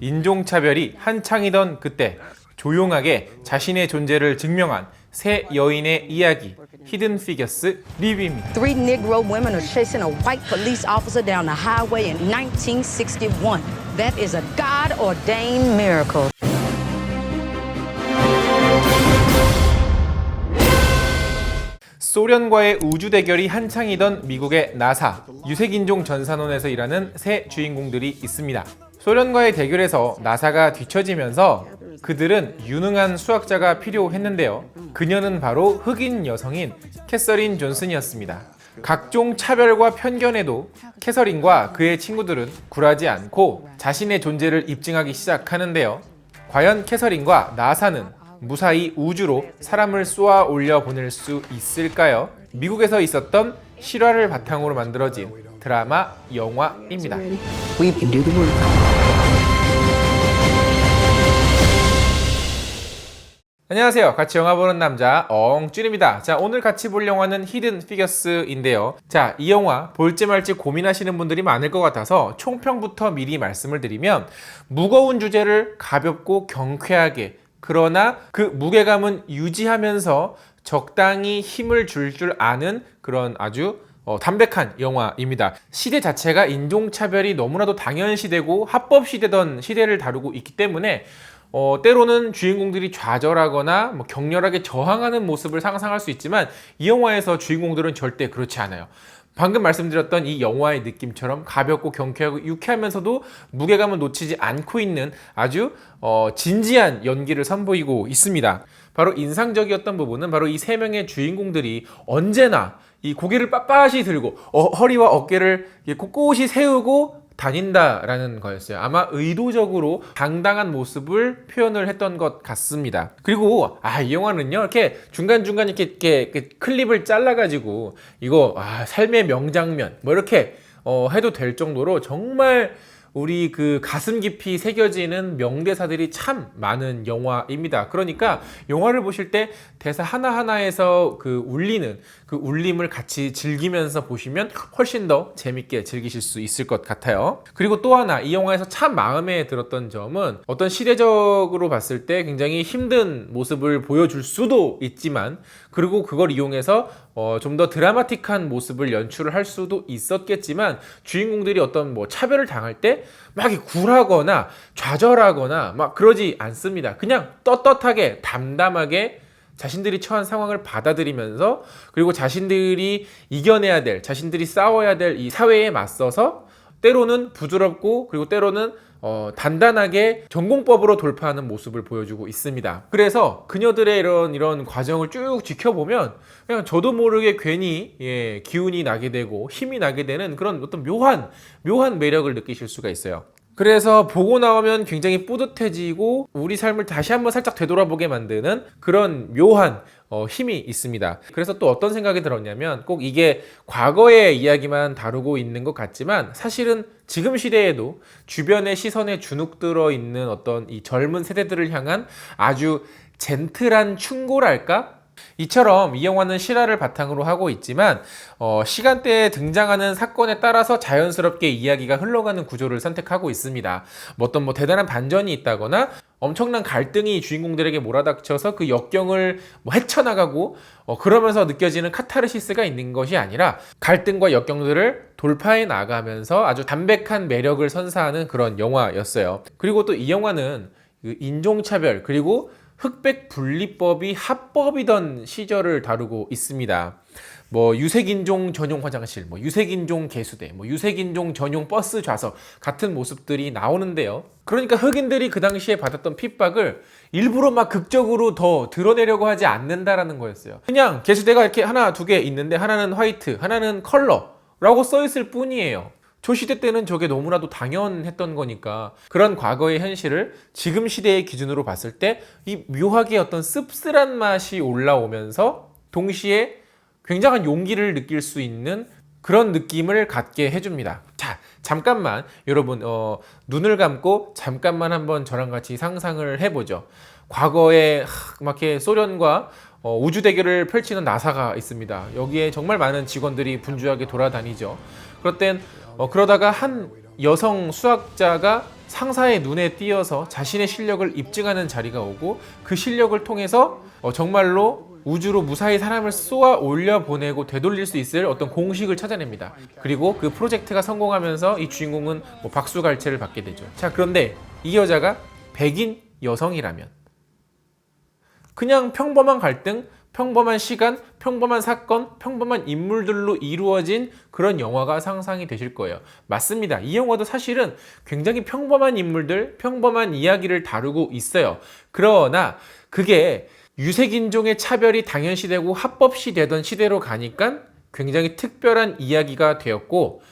인종차별이 한창이던 그때 조용하게 자신의 존재를 증명한 새 여인의 이야기 히든 피겨스 리뷰입니다. Three Negro women are chasing a white police officer down the highway in 1961. That is a God ordained miracle. 소련과의 우주 대결이 한창이던 미국의 나사 유색인종 전산원에서 일하는 새 주인공들이 있습니다. 소련과의 대결에서 나사가 뒤처지면서 그들은 유능한 수학자가 필요했는데요. 그녀는 바로 흑인 여성인 캐서린 존슨이었습니다. 각종 차별과 편견에도 캐서린과 그의 친구들은 굴하지 않고 자신의 존재를 입증하기 시작하는데요. 과연 캐서린과 나사는 무사히 우주로 사람을 쏘아 올려 보낼 수 있을까요? 미국에서 있었던 실화를 바탕으로 만들어진 드라마 영화입니다. 안녕하세요. 같이 영화 보는 남자 엉쭈입니다. 자, 오늘 같이 볼 영화는 히든 피겨스인데요. 자, 이 영화 볼지 말지 고민하시는 분들이 많을 것 같아서 총평부터 미리 말씀을 드리면 무거운 주제를 가볍고 경쾌하게 그러나 그 무게감은 유지하면서 적당히 힘을 줄줄 아는 그런 아주 어, 담백한 영화입니다. 시대 자체가 인종차별이 너무나도 당연시되고 합법시되던 시대를 다루고 있기 때문에 어, 때로는 주인공들이 좌절하거나 뭐 격렬하게 저항하는 모습을 상상할 수 있지만 이 영화에서 주인공들은 절대 그렇지 않아요. 방금 말씀드렸던 이 영화의 느낌처럼 가볍고 경쾌하고 유쾌하면서도 무게감을 놓치지 않고 있는 아주 어, 진지한 연기를 선보이고 있습니다. 바로 인상적이었던 부분은 바로 이 세 명의 주인공들이 언제나 이 고개를 빳빳이 들고 어, 허리와 어깨를 꼿꼿이 세우고 다닌다라는 거였어요. 아마 의도적으로 당당한 모습을 표현을 했던 것 같습니다. 그리고 아 이 영화는요 이렇게 중간 중간 이렇게, 이렇게, 클립을 잘라가지고 이거 아 삶의 명장면 뭐 이렇게 어, 해도 될 정도로 정말 우리 그 가슴 깊이 새겨지는 명대사들이 참 많은 영화입니다. 그러니까 영화를 보실 때 대사 하나하나에서 그 울리는 그 울림을 같이 즐기면서 보시면 훨씬 더 재밌게 즐기실 수 있을 것 같아요. 그리고 또 하나 이 영화에서 참 마음에 들었던 점은 어떤 시대적으로 봤을 때 굉장히 힘든 모습을 보여줄 수도 있지만 그리고 그걸 이용해서 어, 좀 더 드라마틱한 모습을 연출을 할 수도 있었겠지만 주인공들이 어떤 뭐 차별을 당할 때 막 굴하거나 좌절하거나 막 그러지 않습니다. 그냥 떳떳하게 담담하게 자신들이 처한 상황을 받아들이면서 그리고 자신들이 이겨내야 될 자신들이 싸워야 될 이 사회에 맞서서 때로는 부드럽고 그리고 때로는 어, 단단하게 전공법으로 돌파하는 모습을 보여주고 있습니다. 그래서 그녀들의 이런 이런 과정을 쭉 지켜보면 그냥 저도 모르게 괜히 예, 기운이 나게 되고 힘이 나게 되는 그런 어떤 묘한 묘한 매력을 느끼실 수가 있어요. 그래서 보고 나오면 굉장히 뿌듯해지고 우리 삶을 다시 한번 살짝 되돌아보게 만드는 그런 묘한 어, 힘이 있습니다. 그래서 또 어떤 생각이 들었냐면 꼭 이게 과거의 이야기만 다루고 있는 것 같지만 사실은 지금 시대에도 주변의 시선에 주눅들어 있는 어떤 이 젊은 세대들을 향한 아주 젠틀한 충고랄까? 이처럼 이 영화는 실화를 바탕으로 하고 있지만 어, 시간대에 등장하는 사건에 따라서 자연스럽게 이야기가 흘러가는 구조를 선택하고 있습니다. 뭐 어떤 뭐 대단한 반전이 있다거나 엄청난 갈등이 주인공들에게 몰아닥쳐서 그 역경을 뭐 헤쳐나가고 어, 그러면서 느껴지는 카타르시스가 있는 것이 아니라 갈등과 역경들을 돌파해 나가면서 아주 담백한 매력을 선사하는 그런 영화였어요. 그리고 또 이 영화는 그 인종차별 그리고 흑백 분리법이 합법이던 시절을 다루고 있습니다. 뭐 유색인종 전용 화장실, 뭐 유색인종 개수대, 뭐 유색인종 전용 버스 좌석 같은 모습들이 나오는데요. 그러니까 흑인들이 그 당시에 받았던 핍박을 일부러 막 극적으로 더 드러내려고 하지 않는다라는 거였어요. 그냥 개수대가 이렇게 하나 두 개 있는데 하나는 화이트, 하나는 컬러라고 써 있을 뿐이에요. 초시대 때는 저게 너무나도 당연했던 거니까 그런 과거의 현실을 지금 시대의 기준으로 봤을 때 이 묘하게 어떤 씁쓸한 맛이 올라오면서 동시에 굉장한 용기를 느낄 수 있는 그런 느낌을 갖게 해줍니다. 자, 잠깐만 여러분 어, 눈을 감고 잠깐만 한번 저랑 같이 상상을 해보죠. 과거에 하, 막 이렇게 소련과 어, 우주 대결을 펼치는 나사가 있습니다. 여기에 정말 많은 직원들이 분주하게 돌아다니죠. 그럴 땐 어, 그러다가 한 여성 수학자가 상사의 눈에 띄어서 자신의 실력을 입증하는 자리가 오고 그 실력을 통해서 어, 정말로 우주로 무사히 사람을 쏘아 올려 보내고 되돌릴 수 있을 어떤 공식을 찾아냅니다. 그리고 그 프로젝트가 성공하면서 이 주인공은 뭐 박수갈채를 받게 되죠. 자, 그런데 이 여자가 백인 여성이라면 그냥 평범한 갈등, 평범한 시간, 평범한 사건, 평범한 인물들로 이루어진 그런 영화가 상상이 되실 거예요. 맞습니다. 이 영화도 사실은 굉장히 평범한 인물들, 평범한 이야기를 다루고 있어요. 그러나 그게 유색인종의 차별이 당연시되고 합법시 되던 시대로 가니까 굉장히 특별한 이야기가 되었고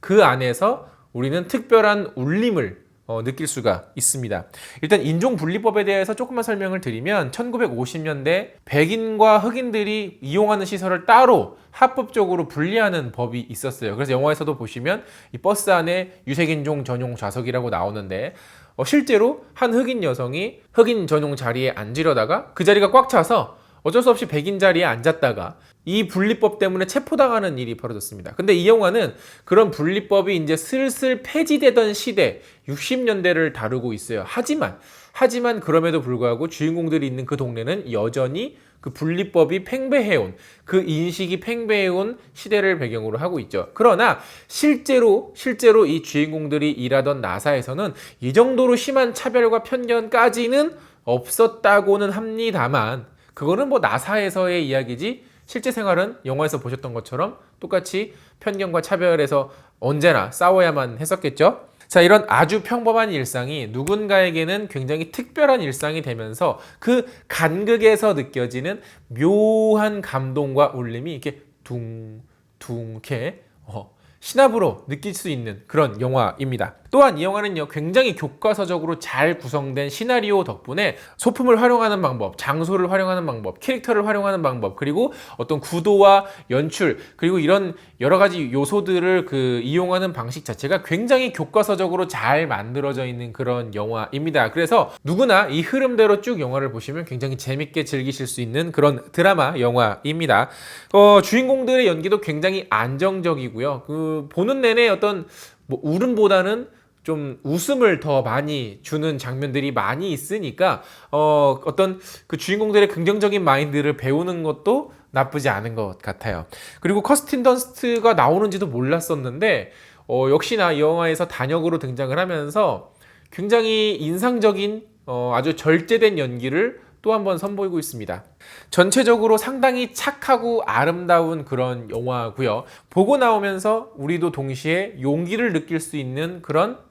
그 안에서 우리는 특별한 울림을 어, 느낄 수가 있습니다. 일단 인종분리법에 대해서 조금만 설명을 드리면 1950년대 백인과 흑인들이 이용하는 시설을 따로 합법적으로 분리하는 법이 있었어요. 그래서 영화에서도 보시면 이 버스 안에 유색인종 전용 좌석이라고 나오는데 어, 실제로 한 흑인 여성이 흑인 전용 자리에 앉으려다가 그 자리가 꽉 차서 어쩔 수 없이 백인 자리에 앉았다가 이 분리법 때문에 체포당하는 일이 벌어졌습니다. 근데 이 영화는 그런 분리법이 이제 슬슬 폐지되던 시대 60년대를 다루고 있어요. 하지만 하지만 그럼에도 불구하고 주인공들이 있는 그 동네는 여전히 그 분리법이 팽배해온 그 인식이 팽배해온 시대를 배경으로 하고 있죠. 그러나 실제로 실제로 이 주인공들이 일하던 나사에서는 이 정도로 심한 차별과 편견까지는 없었다고는 합니다만 그거는 뭐 나사에서의 이야기지 실제 생활은 영화에서 보셨던 것처럼 똑같이 편견과 차별에서 언제나 싸워야만 했었겠죠. 자, 이런 아주 평범한 일상이 누군가에게는 굉장히 특별한 일상이 되면서 그 간극에서 느껴지는 묘한 감동과 울림이 이렇게 둥, 둥, 이렇게 어, 신압으로 느낄 수 있는 그런 영화입니다. 또한 이 영화는요, 굉장히 교과서적으로 잘 구성된 시나리오 덕분에 소품을 활용하는 방법, 장소를 활용하는 방법, 캐릭터를 활용하는 방법, 그리고 어떤 구도와 연출, 그리고 이런 여러 가지 요소들을 그 이용하는 방식 자체가 굉장히 교과서적으로 잘 만들어져 있는 그런 영화입니다. 그래서 누구나 이 흐름대로 쭉 영화를 보시면 굉장히 재밌게 즐기실 수 있는 그런 드라마 영화입니다. 어, 주인공들의 연기도 굉장히 안정적이고요. 그 보는 내내 어떤 뭐 울음보다는 좀 웃음을 더 많이 주는 장면들이 많이 있으니까 어, 어떤 그 주인공들의 긍정적인 마인드를 배우는 것도 나쁘지 않은 것 같아요. 그리고 커스틴 던스트가 나오는지도 몰랐었는데 어, 역시나 이 영화에서 단역으로 등장을 하면서 굉장히 인상적인 어, 아주 절제된 연기를 또 한 번 선보이고 있습니다. 전체적으로 상당히 착하고 아름다운 그런 영화고요. 보고 나오면서 우리도 동시에 용기를 느낄 수 있는 그런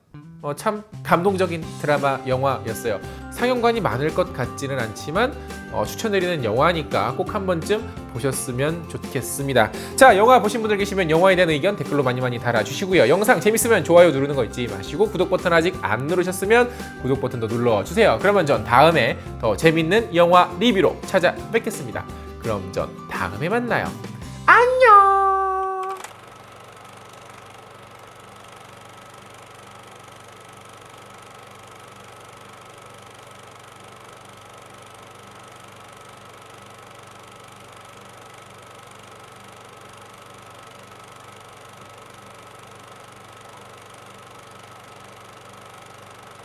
어, 참 감동적인 드라마 영화였어요. 상영관이 많을 것 같지는 않지만 어, 추천드리는 영화니까 꼭 한 번쯤 보셨으면 좋겠습니다. 자, 영화 보신 분들 계시면 영화에 대한 의견 댓글로 많이 많이 달아주시고요. 영상 재밌으면 좋아요 누르는 거 잊지 마시고 구독 버튼 아직 안 누르셨으면 구독 버튼도 눌러주세요. 그러면 전 다음에 더 재밌는 영화 리뷰로 찾아뵙겠습니다. 그럼 전 다음에 만나요. 안녕!